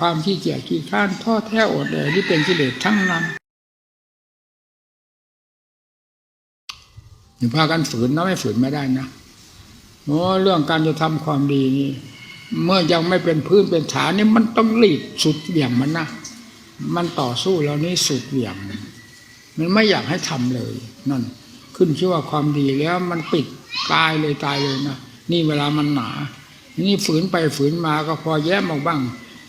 ความขี้เกียจขี้ข้านท้อแท้อดแอที่เป็นกิเลสทั้งนั้นอย่าพากันฝืนนะไม่ฝืนไม่ได้นะโอ้เรื่องการจะทำความดีนี่เมื่อยังไม่เป็นพื้นเป็นฐานนี่มันต้องรีดสุดเหวี่ยงมันนะมันต่อสู้แล้วนี่สุดเหวี่ยง มันไม่อยากให้ทำเลยนั่น ขึ้นชื่อว่าความดีแล้วมันปิดตายเลยตายเลยนะนี่เวลามันหนา นี่ฝืนไปฝืนมาก็พอแย้มออกบ้าง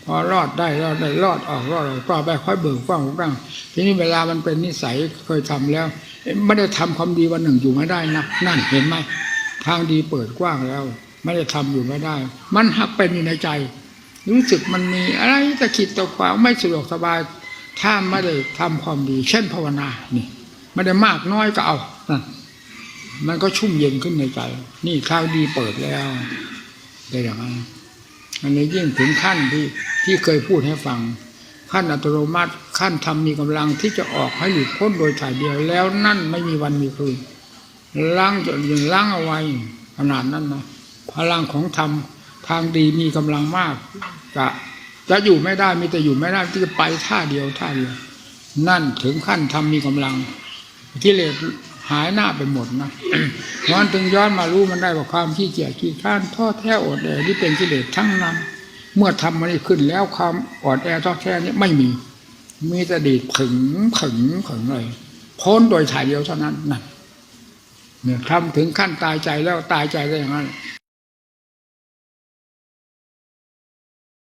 พอรอดได้รอดได้รอดออกรอดออกต่อไปค่อยเบิกกว้างบ้างทีนี้เวลามันเป็นนิสัยเคยทำแล้วไม่ได้ทำความดีวันหนึ่งอยู่ไม่ได้นะนั่นเห็นไหมทางดีเปิดกว้างแล้ว ไม่ได้ทำอยู่ไม่ได้ มันหักเป็นอยู่ในใจ รู้สึกมันมีอะไรตะขิดตะขวางไม่สะดวกสบาย ถ้าไม่ได้ทำความดี เช่นภาวนานี่ไม่ได้มากน้อยก็เอานั่นมันก็ชุ่มเย็นขึ้นในใจ นี่ทางดีเปิดแล้วได้อย่างนั้นอันนี้ยิ่งถึงขั้นที่ ที่เคยพูดให้ฟัง ขั้นอัตโนมัติขั้นทำมีกำลังที่จะออกให้หลุดพ้นโดยถ่ายเดียวแล้วนั่นไม่มีวันมีคืนล้างจนยังล้างเอาไว้ขนาดนั้นนะพลังของธรรมทางดีมีกำลังมากจะจะอยู่ไม่ได้มีแต่อยู่ไม่ได้ที่จะไปท่าเดียวท่าเดียว นั่นถึงขั้นทำมีกำลังกิเลสหายหน้าไปหมดนะเพราะนั้นถึงย้อนมารู้มันได้ว่าความขี้เกียจขี้ข้านท้อแท้อดแอที่เป็นกิเลสทั้งนั้น เมื่อทำมันขึ้นแล้วความอ่อนแอท้อแท้นี้ไม่มี มีแต่ดีดผึงผึงผึงเลยพ้นโดยถ่ายเดียวเท่านั้นนั่นเนี่ยทำถึงขั้นตายใจแล้วตายใจได้อย่างนั้น